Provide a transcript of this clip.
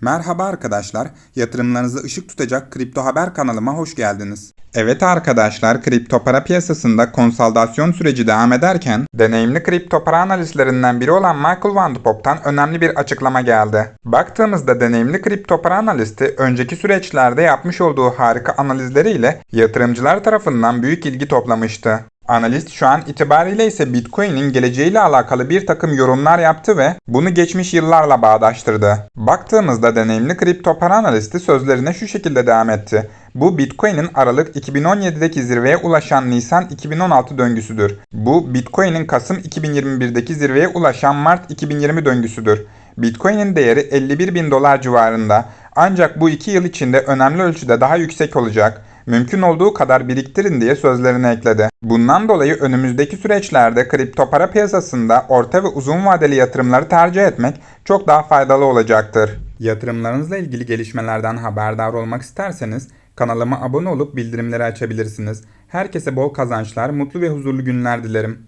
Merhaba arkadaşlar, yatırımlarınızı ışık tutacak Kripto Haber kanalıma hoş geldiniz. Evet arkadaşlar, kripto para piyasasında konsolidasyon süreci devam ederken, deneyimli kripto para analistlerinden biri olan Michael Van de Pop'tan önemli bir açıklama geldi. Baktığımızda deneyimli kripto para analisti, önceki süreçlerde yapmış olduğu harika analizleriyle yatırımcılar tarafından büyük ilgi toplamıştı. Analist şu an itibariyle ise Bitcoin'in geleceğiyle alakalı bir takım yorumlar yaptı ve bunu geçmiş yıllarla bağdaştırdı. Baktığımızda deneyimli kripto para analisti sözlerine şu şekilde devam etti. Bu Bitcoin'in Aralık 2017'deki zirveye ulaşan Nisan 2016 döngüsüdür. Bu Bitcoin'in Kasım 2021'deki zirveye ulaşan Mart 2020 döngüsüdür. Bitcoin'in değeri 51 bin dolar civarında ancak bu iki yıl içinde önemli ölçüde daha yüksek olacak mümkün olduğu kadar biriktirin diye sözlerine ekledi. Bundan dolayı önümüzdeki süreçlerde kripto para piyasasında orta ve uzun vadeli yatırımları tercih etmek çok daha faydalı olacaktır. Yatırımlarınızla ilgili gelişmelerden haberdar olmak isterseniz kanalıma abone olup bildirimleri açabilirsiniz. Herkese bol kazançlar, mutlu ve huzurlu günler dilerim.